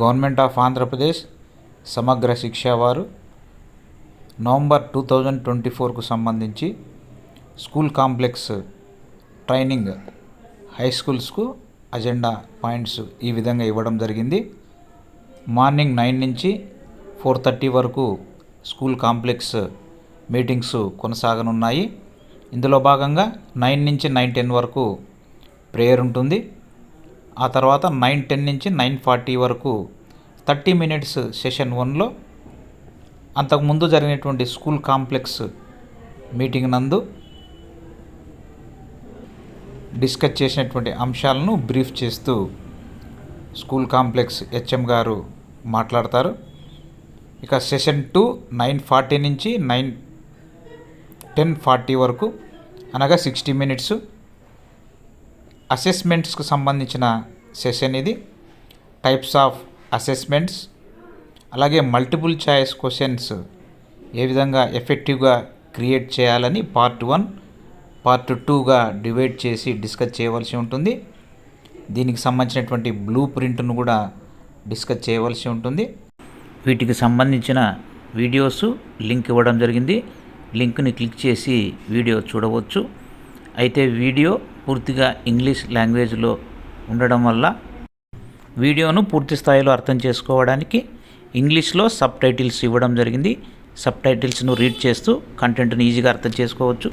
Government of Andhra Pradesh Samagra Shiksha వారు November two thousand twenty ఫోర్కు సంబంధించి స్కూల్ కాంప్లెక్స్ ట్రైనింగ్ హై స్కూల్స్కు అజెండా పాయింట్స్ ఈ విధంగా ఇవ్వడం జరిగింది. మార్నింగ్ నైన్ నుంచి ఫోర్ థర్టీ వరకు స్కూల్ కాంప్లెక్స్ మీటింగ్స్ కొనసాగనున్నాయి. ఇందులో భాగంగా నైన్ నుంచి నైన్ టెన్ వరకు ప్రేయర్ ఉంటుంది. ఆ తర్వాత నైన్ టెన్ నుంచి నైన్ ఫార్టీ వరకు థర్టీ మినిట్స్ సెషన్ వన్లో అంతకుముందు జరిగినటువంటి స్కూల్ కాంప్లెక్స్ మీటింగ్ నందు డిస్కస్ చేసినటువంటి అంశాలను బ్రీఫ్ చేస్తూ స్కూల్ కాంప్లెక్స్ హెచ్ఎం గారు మాట్లాడతారు. ఇక సెషన్ టూ నైన్ ఫార్టీ నుంచి నైన్ టెన్ ఫార్టీ వరకు అనగా సిక్స్టీ మినిట్స్ అసెస్మెంట్స్కు సంబంధించిన సెషన్ ఇది. టైప్స్ ఆఫ్ అసెస్మెంట్స్ అలాగే మల్టిపుల్ ఛాయిస్ క్వశ్చన్స్ ఏ విధంగా ఎఫెక్టివ్గా క్రియేట్ చేయాలని పార్ట్ వన్ పార్ట్ టూగా డివైడ్ చేసి డిస్కస్ చేయవలసి ఉంటుంది. దీనికి సంబంధించినటువంటి బ్లూ ప్రింట్ను కూడా డిస్కస్ చేయవలసి ఉంటుంది. వీటికి సంబంధించిన వీడియోస్ లింక్ ఇవ్వడం జరిగింది. లింక్ని క్లిక్ చేసి వీడియో చూడవచ్చు. అయితే వీడియో పూర్తిగా ఇంగ్లీష్ లాంగ్వేజ్లో ఉండడం వల్ల వీడియోను పూర్తి స్థాయిలో అర్థం చేసుకోవడానికి ఇంగ్లీష్లో సబ్ టైటిల్స్ ఇవ్వడం జరిగింది. సబ్ టైటిల్స్ను రీడ్ చేస్తూ కంటెంట్ని ఈజీగా అర్థం చేసుకోవచ్చు.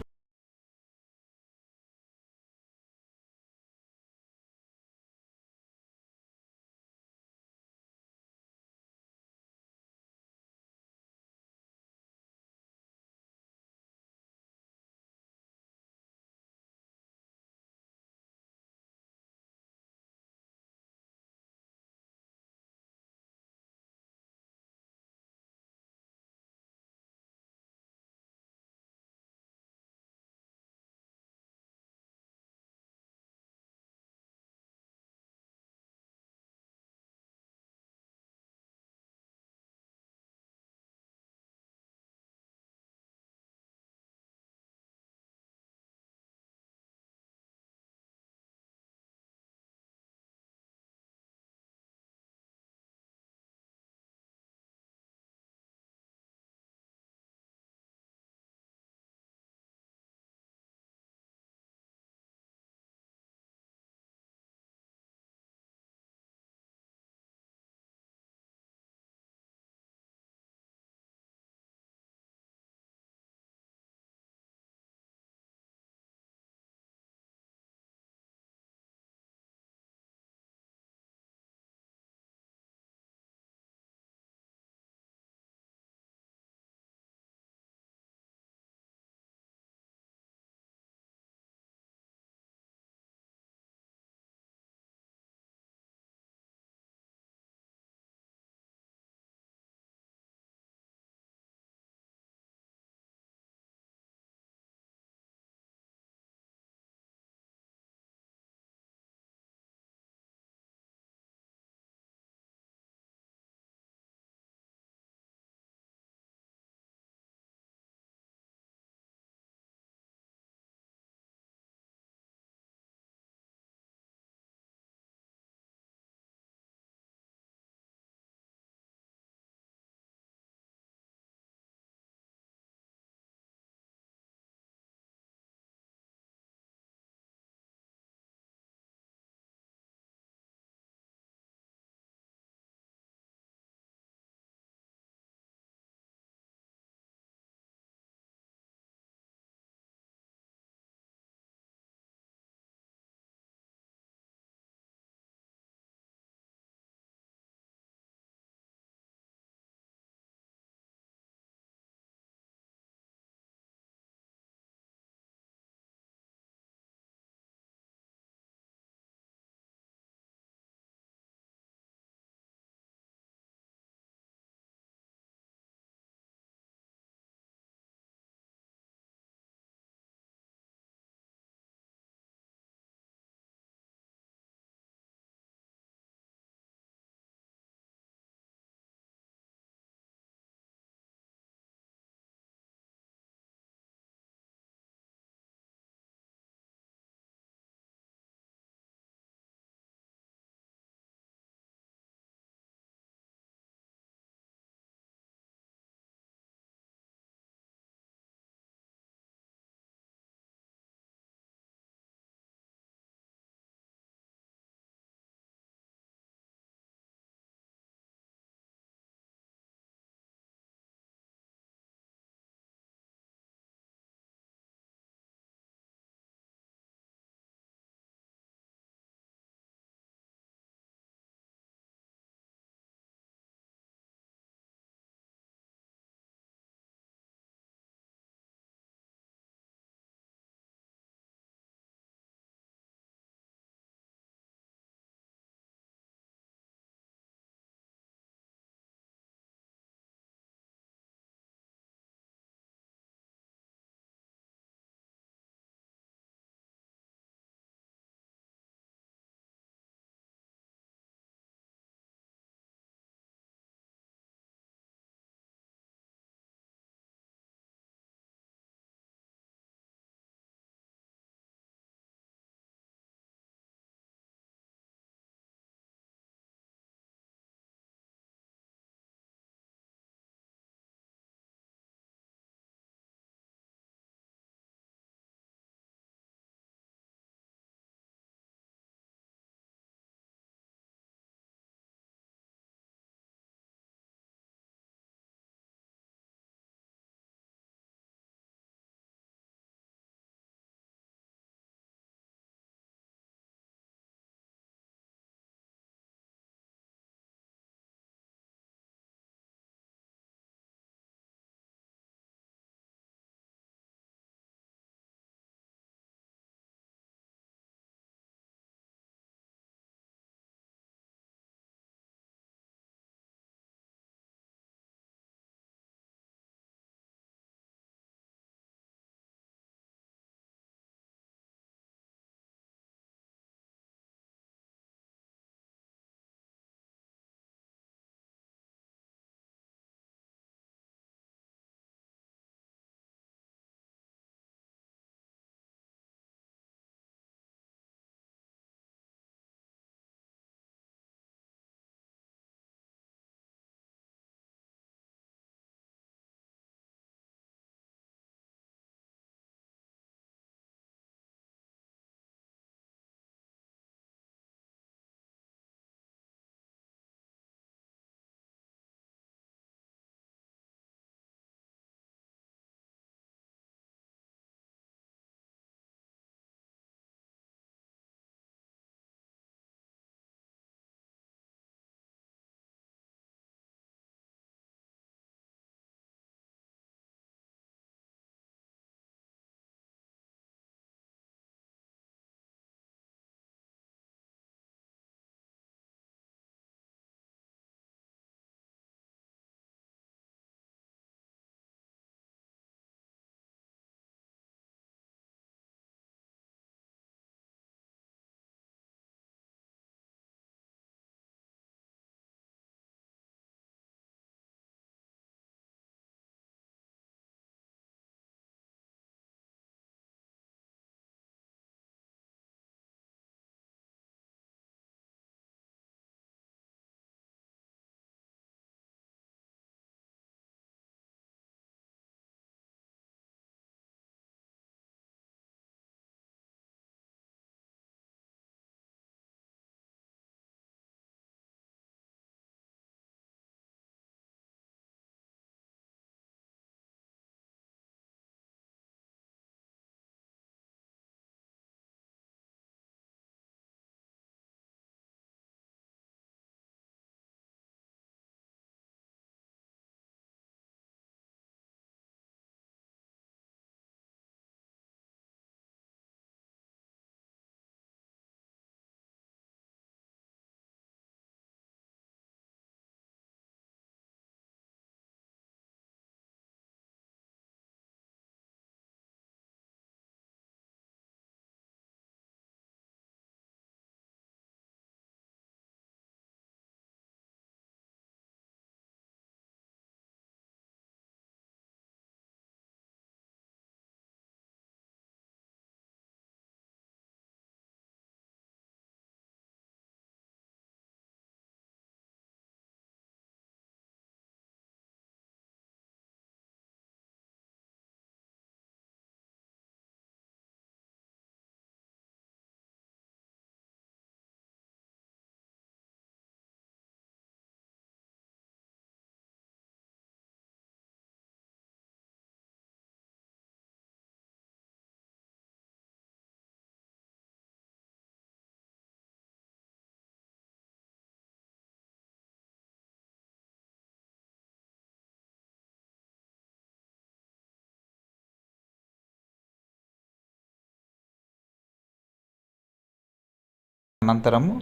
అనంతరము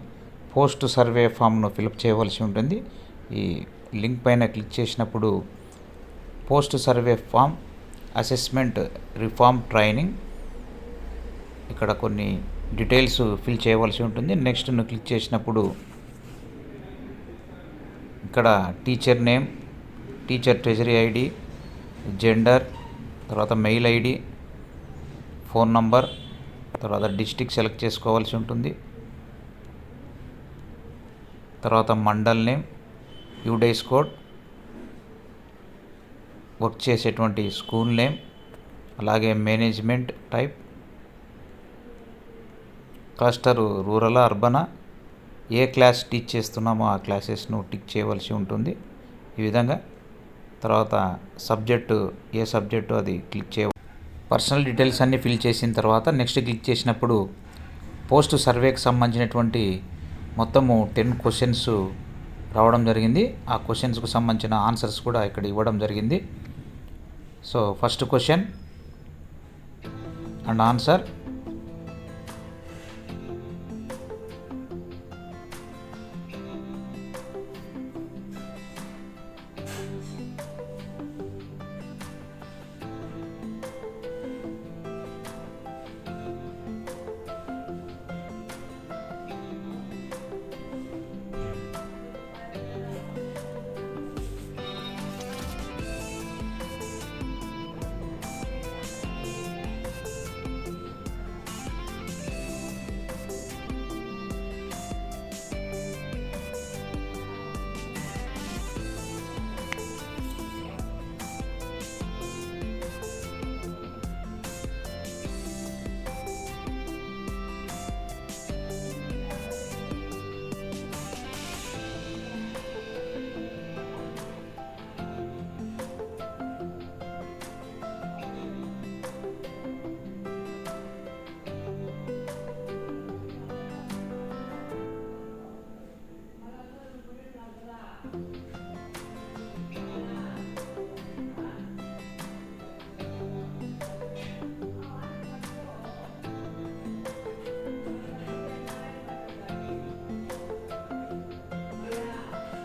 పోస్ట్ సర్వే ఫామ్ను ఫిలప్ చేయవలసి ఉంటుంది. ఈ లింక్ పైన క్లిక్ చేసినప్పుడు post survey form assessment reform training ఇక్కడ కొన్ని డీటెయిల్స్ ఫిల్ చేయవలసి ఉంటుంది. నెక్స్ట్ను క్లిక్ చేసినప్పుడు ఇక్కడ teacher name teacher treasury ID gender తర్వాత మెయిల్ ఐడి ఫోన్ నంబర్ తర్వాత డిస్టిక్ సెలెక్ట్ చేసుకోవాల్సి ఉంటుంది. తర్వాత mandal name UDISE code work చేసేటువంటి స్కూల్ నేమ్ అలాగే మేనేజ్మెంట్ టైప్ క్లస్టర్ రూరల్ అర్బనా ఏ క్లాస్ టీచ్ చేస్తున్నామో ఆ క్లాసెస్ను టిక్ చేయవలసి ఉంటుంది. ఈ విధంగా తర్వాత సబ్జెక్టు ఏ సబ్జెక్టు అది క్లిక్ చేయ పర్సనల్ డీటెయిల్స్ అన్నీ ఫిల్ చేసిన తర్వాత నెక్స్ట్ క్లిక్ చేసినప్పుడు పోస్ట్ సర్వేకి సంబంధించినటువంటి మొత్తము టెన్ క్వశ్చన్స్ రావడం జరిగింది. ఆ క్వశ్చన్స్కు సంబంధించిన ఆన్సర్స్ కూడా ఇక్కడ ఇవ్వడం జరిగింది. So first question and answer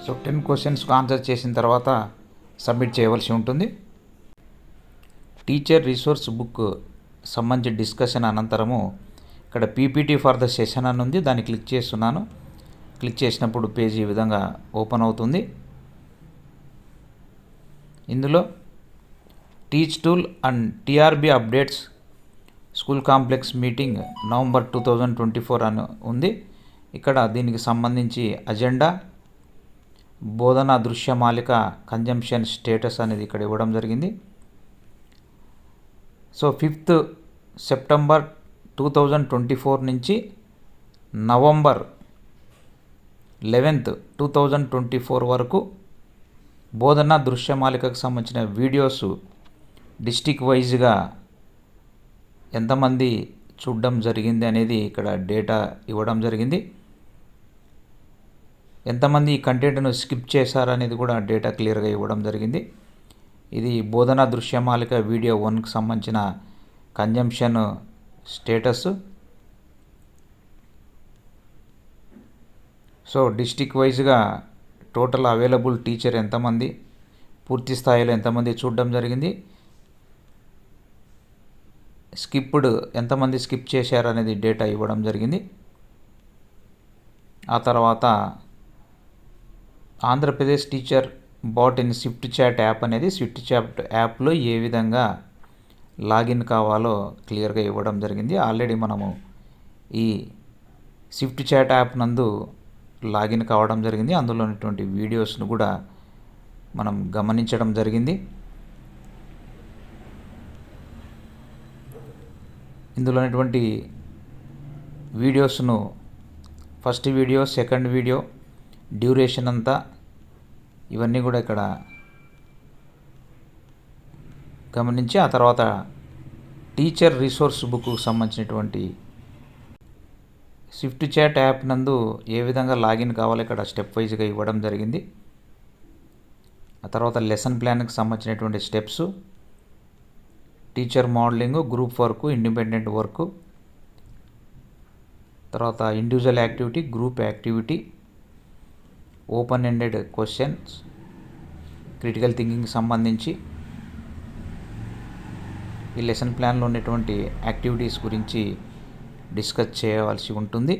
so ten క్వశ్చన్స్కి ఆన్సర్ చేసిన తర్వాత సబ్మిట్ చేయవలసి ఉంటుంది. టీచర్ రిసోర్స్ బుక్ సంబంధించి డిస్కషన్ అనంతరము ఇక్కడ పీపీటీ ఫర్ ద సెషన్ అని ఉంది. దాన్ని క్లిక్ చేస్తున్నాను. క్లిక్ చేసినప్పుడు పేజీ ఈ విధంగా ఓపెన్ అవుతుంది. ఇందులో teach tool and TRB updates school complex meeting November two thousand twenty four అని ఉంది. ఇక్కడ దీనికి సంబంధించి అజెండా బోధన దృశ్యమాలిక కంజంప్షన్ స్టేటస్ అనేది ఇక్కడ ఇవ్వడం జరిగింది. So fifth September two thousand twenty four నుంచి November eleventh two thousand twenty four వరకు బోధన దృశ్యమాలికకు సంబంధించిన వీడియోస్ డిస్టిక్ వైజ్గా ఎంతమంది చూడడం జరిగింది అనేది ఇక్కడ డేటా ఇవ్వడం జరిగింది. ఎంతమంది ఈ కంటెంట్ను స్కిప్ చేశారనేది కూడా డేటా క్లియర్గా ఇవ్వడం జరిగింది. ఇది బోధన దృశ్యమాలిక వీడియో వన్కి సంబంధించిన కన్జంప్షన్ స్టేటస్ సో డిస్టిక్ వైజ్గా టోటల్ అవైలబుల్ టీచర్ ఎంతమంది పూర్తి స్థాయిలో ఎంతమంది చూడడం జరిగింది. స్కిప్డ్ ఎంతమంది స్కిప్ చేశారు అనేది డేటా ఇవ్వడం జరిగింది. ఆ తర్వాత Andhra Pradesh teacher bot in Swift chat app అనేది స్విఫ్ట్ చాట్ యాప్లో ఏ విధంగా లాగిన్ కావాలో క్లియర్గా ఇవ్వడం జరిగింది. ఆల్రెడీ మనము ఈ స్విఫ్ట్ చాట్ యాప్ నందు లాగిన్ కావడం జరిగింది. అందులో ఉన్నటువంటి వీడియోస్ను కూడా మనం గమనించడం జరిగింది. ఇందులో ఉన్నటువంటి వీడియోస్ను first video second video duration అంతా ఇవన్నీ కూడా ఇక్కడ గమనించి ఆ తర్వాత టీచర్ రిసోర్స్ బుక్కు సంబంధించినటువంటి స్విఫ్ట్ చాట్ యాప్ నందు ఏ విధంగా లాగిన్ కావాలి ఇక్కడ స్టెప్ వైజ్గా ఇవ్వడం జరిగింది. ఆ తర్వాత లెసన్ ప్లాన్కి సంబంధించినటువంటి steps teacher modelling group work independent work తర్వాత individual activity group activity open ended questions critical థింకింగ్కి సంబంధించి ఈ లెసన్ ప్లాన్లో ఉన్నటువంటి యాక్టివిటీస్ గురించి డిస్కస్ చేయవలసి ఉంటుంది.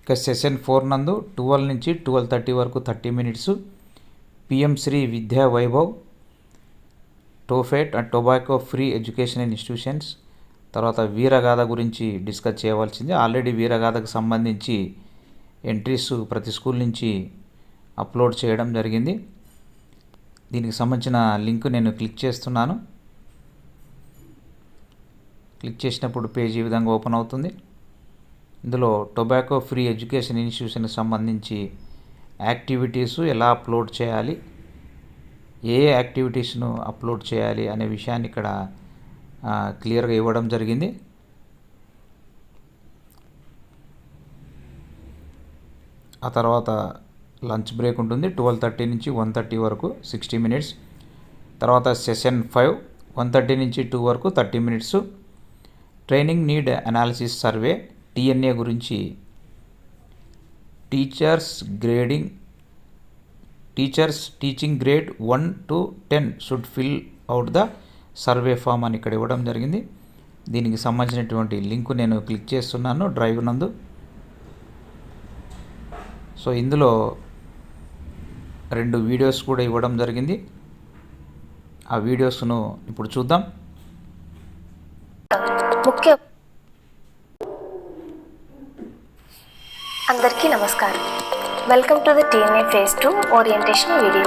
ఇక సెషన్ ఫోర్ నందు ట్వెల్వ్ నుంచి ట్వెల్వ్ థర్టీ వరకు thirty minutes PM Shri Vidya Vaibhav ToFEI and tobacco free education institutions తర్వాత వీరగాథ గురించి డిస్కస్ చేయవలసింది. ఆల్రెడీ వీరగాథకు సంబంధించి ఎంట్రీస్ ప్రతి స్కూల్ నుంచి అప్లోడ్ చేయడం జరిగింది. దీనికి సంబంధించిన లింక్ నేను క్లిక్ చేస్తున్నాను. క్లిక్ చేసినప్పుడు పేజ్ ఈ విధంగా ఓపెన్ అవుతుంది. ఇందులో టొబాకో ఫ్రీ ఎడ్యుకేషన్ ఇన్స్టిట్యూషన్కి సంబంధించి యాక్టివిటీస్ ఎలా అప్లోడ్ చేయాలి ఏ ఏ యాక్టివిటీస్ను అప్లోడ్ చేయాలి అనే విషయాన్ని ఇక్కడ క్లియర్గా ఇవ్వడం జరిగింది. ఆ తర్వాత లంచ్ బ్రేక్ ఉంటుంది. ట్వెల్వ్ థర్టీ నుంచి వన్ థర్టీ వరకు సిక్స్టీ మినిట్స్. తర్వాత సెషన్ ఫైవ్ వన్ థర్టీ నుంచి టూ వరకు thirty minutes. Training need analysis survey TNA గురించి. Teachers grading teachers teaching grade one to ten should fill out the survey form అని ఇక్కడ ఇవ్వడం జరిగింది. దీనికి సంబంధించినటువంటి లింక్ నేను క్లిక్ చేస్తున్నాను డ్రైవ్ నందు. సో ఇందులో రెండు వీడియోస్ కూడా ఇవ్వడం జరిగింది. ఆ వీడియోస్ను ఇప్పుడు చూద్దాం. ముఖ్య అందరికీ నమస్కారం. Welcome to the TNA phase two orientation video.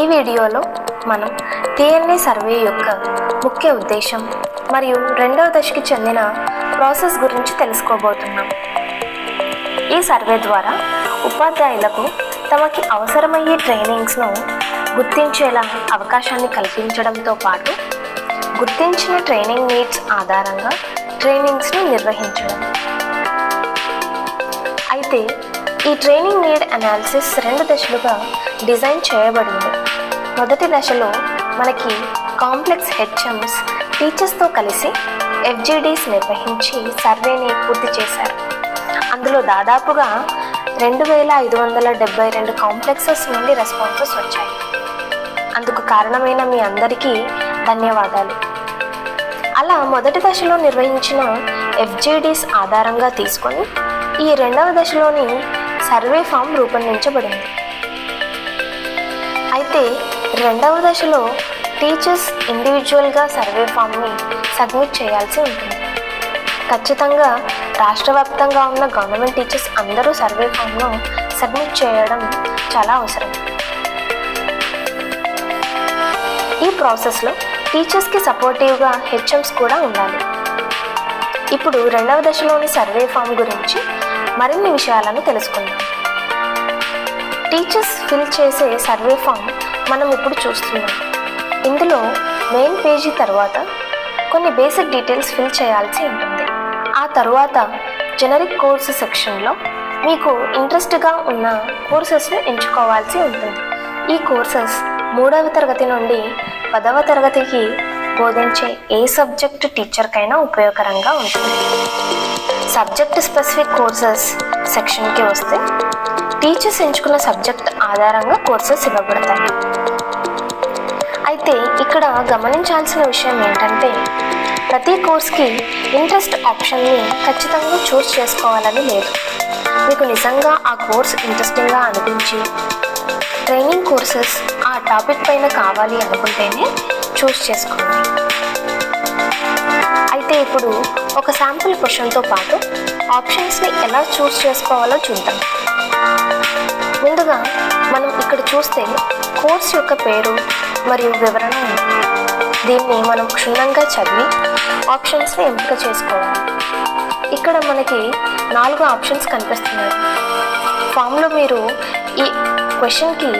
ఈ వీడియోలో మనం టీఎన్ఏ సర్వే యొక్క ముఖ్య ఉద్దేశం మరియు రెండవ దశకి చెందిన ప్రాసెస్ గురించి తెలుసుకోబోతున్నాం. ఈ సర్వే ద్వారా ఉపాధ్యాయులకు తమకి అవసరమయ్యే ట్రైనింగ్స్ను గుర్తించేలా అవకాశాన్ని కల్పించడంతో పాటు గుర్తించిన ట్రైనింగ్ నీడ్స్ ఆధారంగా ట్రైనింగ్స్ను నిర్వహించడం. అయితే ఈ ట్రైనింగ్ నీడ్ అనాలిసిస్ రెండు దశలుగా డిజైన్ చేయబడింది. మొదటి దశలో మనకి కాంప్లెక్స్ హెచ్ఎంస్ టీచర్స్తో కలిసి ఎఫ్జిడిస్ నిర్వహించి సర్వేని పూర్తి చేశారు. అందులో దాదాపుగా రెండు వేల ఐదు వందల డెబ్బై రెండు కాంప్లెక్సెస్ నుండి రెస్పాన్సెస్ వచ్చాయి. అందుకు కారణమైన మీ అందరికీ ధన్యవాదాలు. అలా మొదటి దశలో నిర్వహించిన ఎఫ్జిడిస్ ఆధారంగా తీసుకొని ఈ రెండవ దశలోని సర్వే ఫామ్ రూపొందించబడింది. అయితే రెండవ దశలో టీచర్స్ ఇండివిజువల్గా సర్వే ఫామ్ని సబ్మిట్ చేయాల్సి ఉంటుంది. ఖచ్చితంగా రాష్ట్ర వ్యాప్తంగా ఉన్న గవర్నమెంట్ టీచర్స్ అందరూ సర్వే ఫామ్ను సబ్మిట్ చేయడం చాలా అవసరం. ఈ ప్రాసెస్లో టీచర్స్కి సపోర్టివ్గా హెచ్ఎంస్ కూడా ఉండాలి. ఇప్పుడు రెండవ దశలోని సర్వే ఫామ్ గురించి మరిన్ని విషయాలను తెలుసుకుందాం. టీచర్స్ ఫిల్ చేసే సర్వే ఫామ్ మనం ఇప్పుడు చూస్తున్నాం. ఇందులో మెయిన్ పేజీ తర్వాత కొన్ని బేసిక్ డీటెయిల్స్ ఫిల్ చేయాల్సి ఉంటుంది. ఆ తర్వాత జనరిక్ కోర్సు సెక్షన్లో మీకు ఇంట్రెస్ట్గా ఉన్న కోర్సెస్ను ఎంచుకోవాల్సి ఉంటుంది. ఈ కోర్సెస్ మూడవ తరగతి నుండి పదవ తరగతికి బోధించే ఏ సబ్జెక్ట్ టీచర్కైనా ఉపయోగకరంగా ఉంటుంది. సబ్జెక్ట్ స్పెసిఫిక్ కోర్సెస్ సెక్షన్కి వస్తే టీచర్స్ ఎంచుకున్న సబ్జెక్ట్ ఆధారంగా కోర్సెస్ ఇవ్వబడతాయి. ఇక్కడ గమనించాల్సిన విషయం ఏంటంటే ప్రతి కోర్స్కి ఇంట్రెస్ట్ ఆప్షన్ని ఖచ్చితంగా చూస్ చేసుకోవాలని లేదు. మీకు నిజంగా ఆ కోర్స్ ఇంట్రెస్టింగ్గా అనిపించి ట్రైనింగ్ కోర్సెస్ ఆ టాపిక్ పైన కావాలి అనుకుంటేనే చూస్ చేసుకోండి. అయితే ఇప్పుడు ఒక శాంపుల్ క్వశ్చన్తో పాటు ఆప్షన్స్ని ఎలా చూస్ చేసుకోవాలో చూద్దాం. ముందుగా మనం ఇక్కడ చూస్తే కోర్స్ యొక్క పేరు మరియు వివరణ ఉంది దీన్ని మనం క్షుణ్ణంగా చదివి ఆప్షన్స్ని ఎంపిక చేసుకోవాలి. ఇక్కడ మనకి నాలుగు ఆప్షన్స్ కనిపిస్తున్నాయి. ఫామ్లో మీరు ఈ క్వశ్చన్కి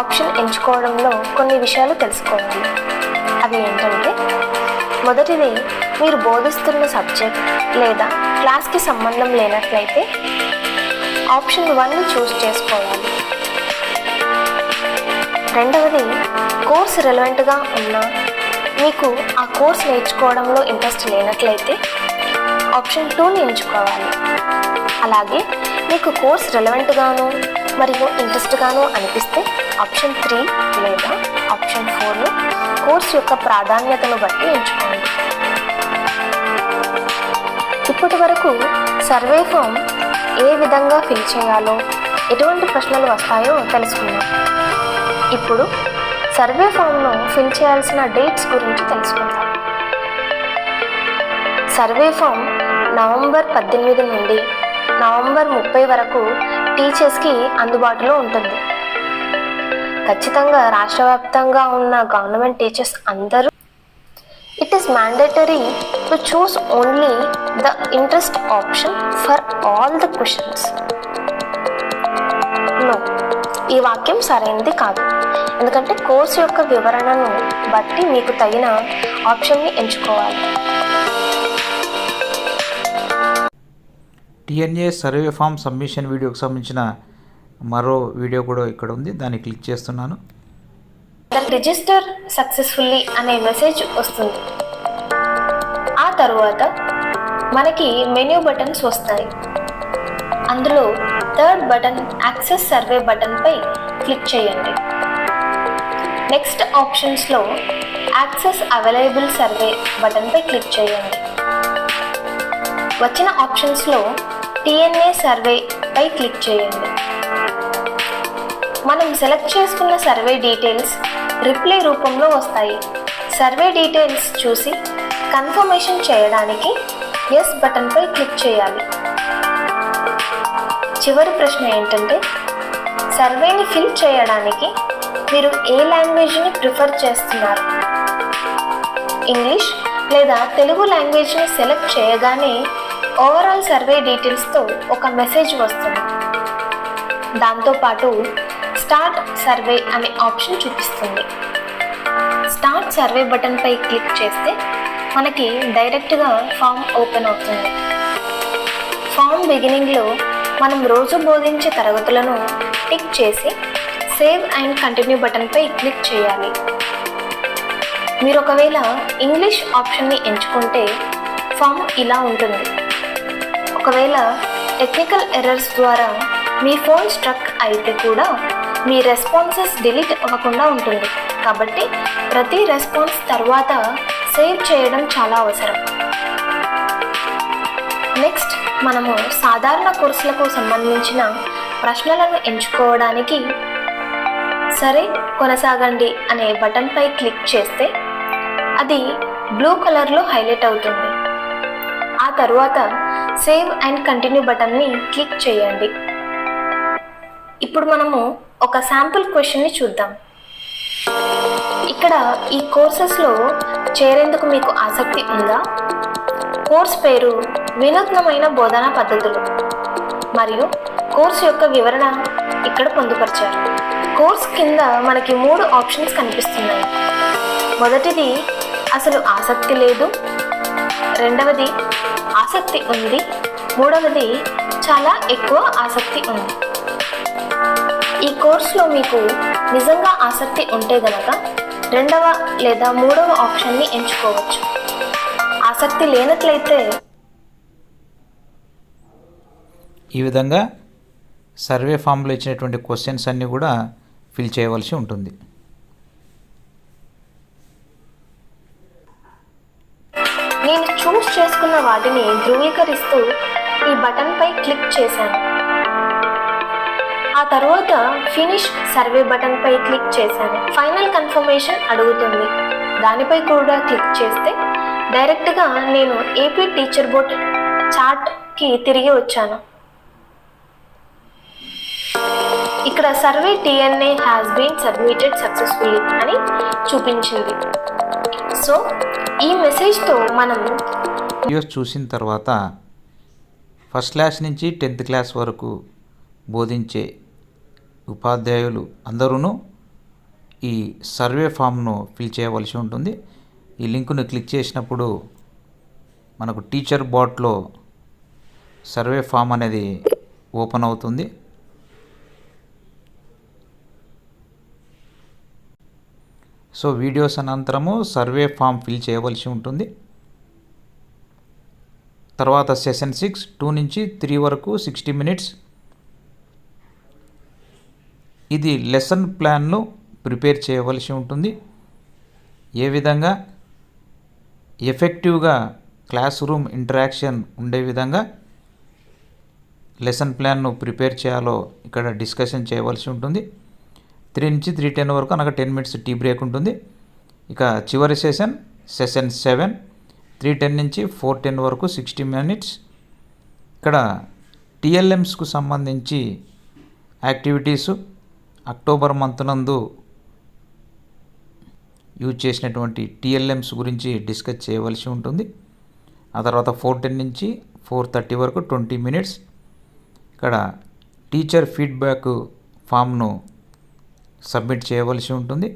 ఆప్షన్ ఎంచుకోవడంలో కొన్ని విషయాలు తెలుసుకోవాలి. అవి ఏంటంటే మొదటిది మీరు బోధిస్తున్న సబ్జెక్ట్ లేదా క్లాస్కి సంబంధం లేనట్లయితే ఆప్షన్ వన్ చూస్ చేసుకోవాలి. రెండవది కోర్స్ రెలవెంట్గా ఉన్న మీకు ఆ కోర్స్ నేర్చుకోవడంలో ఇంట్రెస్ట్ లేనట్లయితే ఆప్షన్ టూని ఎంచుకోవాలి. అలాగే మీకు కోర్స్ రెలవెంట్గాను మరియు ఇంట్రెస్ట్గాను అనిపిస్తే ఆప్షన్ త్రీ లేదా ఆప్షన్ ఫోర్ను కోర్స్ యొక్క ప్రాధాన్యతను బట్టి ఎంచుకోండి. ఇప్పటి వరకు సర్వే ఫామ్ ఏ విధంగా ఫిల్ చేయాలో ఎటువంటి ప్రశ్నలు వస్తాయో తెలుసుకుందాం ఇప్పుడు సర్వే ఫామ్ను ఫిల్ చేయాల్సిన డేట్స్ గురించి తెలుసుకుందాం. సర్వే ఫామ్ నవంబర్ పద్దెనిమిది నుండి నవంబర్ ముప్పై వరకు టీచర్స్కి అందుబాటులో ఉంటుంది. ఖచ్చితంగా రాష్ట్ర వ్యాప్తంగా ఉన్న గవర్నమెంట్ టీచర్స్ అందరూ it is mandatory to choose only the interest option for all the questions. No ఈ వాక్యం సరైనది కాదు. ఎందుకంటే కోర్సు యొక్క వివరణను బట్టి మీకు తగిన ఆప్షన్ని ఎంచుకోవాలి. టిఎన్ఏ సర్వే ఫామ్ సబ్మిషన్ వీడియోకి సంబంధించిన మరో వీడియో కూడా ఇక్కడ ఉంది. దాన్ని క్లిక్ చేస్తున్నాను. రిజిస్టర్ సక్సెస్ఫుల్లీ అనే మెసేజ్ వస్తుంది. ఆ తరువాత మనకి మెన్యూ బటన్స్ వస్తాయి. అందులో థర్డ్ బటన్ యాక్సెస్ సర్వే బటన్పై క్లిక్ చేయండి. నెక్స్ట్ ఆప్షన్స్లో యాక్సెస్ అవైలబుల్ సర్వే బటన్పై క్లిక్ చేయండి. వచ్చిన ఆప్షన్స్లో టీఎన్ఏ సర్వేపై క్లిక్ చేయండి. మనం సెలెక్ట్ చేసుకున్న సర్వే డీటెయిల్స్ రిప్లై రూపంలో వస్తాయి. సర్వే డీటెయిల్స్ చూసి కన్ఫర్మేషన్ చేయడానికి ఎస్ బటన్పై క్లిక్ చేయాలి. చివరి ప్రశ్న ఏంటంటే సర్వేని ఫిల్ చేయడానికి మీరు ఏ లాంగ్వేజ్ని ప్రిఫర్ చేస్తున్నారు? ఇంగ్లీష్ లేదా తెలుగు లాంగ్వేజ్ని సెలెక్ట్ చేయగానే ఓవరాల్ సర్వే డీటెయిల్స్తో ఒక మెసేజ్ వస్తుంది. దాంతోపాటు స్టార్ట్ సర్వే అనే ఆప్షన్ చూపిస్తుంది. స్టార్ట్ సర్వే బటన్పై క్లిక్ చేస్తే మనకి డైరెక్ట్గా ఫామ్ ఓపెన్ అవుతుంది. ఫామ్ బిగినింగ్లో మనం రోజు బోధించే తరగతులను టిక్ చేసి సేవ్ అండ్ కంటిన్యూ బటన్పై క్లిక్ చేయాలి. మీరు ఒకవేళ ఇంగ్లీష్ ఆప్షన్ని ఎంచుకుంటే ఫామ్ ఇలా ఉంటుంది. ఒకవేళ టెక్నికల్ ఎర్రర్స్ ద్వారా మీ ఫోన్ స్ట్రక్ అయితే కూడా మీ రెస్పాన్సెస్ డిలీట్ అవ్వకుండా ఉంటుంది. కాబట్టి ప్రతి రెస్పాన్స్ తర్వాత సేవ్ చేయడం చాలా అవసరం. నెక్స్ట్ మనము సాధారణ కోర్సులకు సంబంధించిన ప్రశ్నలను ఎంచుకోవడానికి సరే కొనసాగండి అనే బటన్పై క్లిక్ చేస్తే అది బ్లూ కలర్లో హైలైట్ అవుతుంది. ఆ తరువాత సేవ్ అండ్ కంటిన్యూ బటన్ని క్లిక్ చేయండి. ఇప్పుడు మనము ఒక శాంపుల్ క్వశ్చన్ని చూద్దాం. ఇక్కడ ఈ కోర్సెస్లో చేరేందుకు మీకు ఆసక్తి ఉందా? కోర్స్ పేరు వినూత్నమైన బోధనా పద్ధతులు మరియు కోర్సు యొక్క వివరణ ఇక్కడ పొందుపరిచారు. కోర్స్ కింద మనకి మూడు ఆప్షన్స్ కనిపిస్తున్నాయి. మొదటిది అసలు ఆసక్తి లేదు. రెండవది ఆసక్తి ఉంది. మూడవది చాలా ఎక్కువ ఆసక్తి ఉంది. ఈ కోర్సులో మీకు నిజంగా ఆసక్తి ఉంటే గనక రెండవ లేదా మూడవ ఆప్షన్ని ఎంచుకోవచ్చు. ఆసక్తి లేనట్లయితే ఈ విధంగా సర్వే ఫామ్లో ఇచ్చినటువంటి క్వశ్చన్స్ అన్నీ కూడా ఫిల్ చేయవలసి ఉంటుంది. నేను చూస్ చేసుకున్న వాటిని ధృవీకరిస్తూ ఈ బటన్పై క్లిక్ చేశాను. ఆ తర్వాత ఫినిష్ సర్వే బటన్పై క్లిక్ చేశాను. ఫైనల్ కన్ఫర్మేషన్ అడుగుతుంది. దానిపై కూడా క్లిక్ చేస్తే డైరెక్ట్గా నేను ఏపీ టీచర్ బోర్డ్ చార్ట్కి తిరిగి వచ్చాను. ఇక్కడ survey TNA has been submitted successfully అని చూపించింది. సో ఈ మెసేజ్తో మనం వీడియోస్ చూసిన తర్వాత ఫస్ట్ క్లాస్ నుంచి టెన్త్ క్లాస్ వరకు బోధించే ఉపాధ్యాయులు అందరూ ఈ సర్వే ఫామ్ను ఫిల్ చేయవలసి ఉంటుంది. ఈ లింకును క్లిక్ చేసినప్పుడు మనకు టీచర్ బాట్లో సర్వే ఫామ్ అనేది ఓపెన్ అవుతుంది. సో వీడియోస్ అనంతరము సర్వే ఫామ్ ఫిల్ చేయవలసి ఉంటుంది. తర్వాత సెషన్ సిక్స్ టూ నుంచి త్రీ వరకు సిక్స్టీ మినిట్స్. ఇది లెసన్ ప్లాన్ను ప్రిపేర్ చేయవలసి ఉంటుంది. ఏ విధంగా? ఎఫెక్టివ్గా క్లాస్ రూమ్ ఇంటరాక్షన్ ఉండే విధంగా లెసన్ ప్లాన్ను ప్రిపేర్ చేయాలో ఇక్కడ డిస్కషన్ చేయవలసి ఉంటుంది. త్రీ నుంచి త్రీ టెన్ వరకు అనగా టెన్ మినిట్స్ టీ బ్రేక్ ఉంటుంది. ఇక చివరి session session seven three ten నుంచి ఫోర్ టెన్ వరకు సిక్స్టీ మినిట్స్. ఇక్కడ టిఎల్ఎమ్స్కు సంబంధించి యాక్టివిటీసు అక్టోబర్ మంత్ నందు యూజ్ చేసినటువంటి టీఎల్ఎంస్ గురించి డిస్కస్ చేయవలసి ఉంటుంది. ఆ తర్వాత ఫోర్ టెన్ నుంచి ఫోర్ థర్టీ వరకు ట్వంటీ మినిట్స్. ఇక్కడ టీచర్ ఫీడ్బ్యాక్ ఫామ్ను సబ్మిట్ చేయవలసి ఉంటుంది.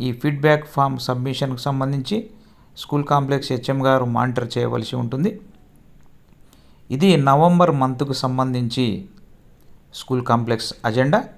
ఈ ఫీడ్బ్యాక్ ఫామ్ సబ్మిషన్కు సంబంధించి స్కూల్ కాంప్లెక్స్ హెచ్ఎం గారు మానిటర్ చేయవలసి ఉంటుంది. ఇది నవంబర్ మంత్కు సంబంధించి స్కూల్ కాంప్లెక్స్ అజెండా.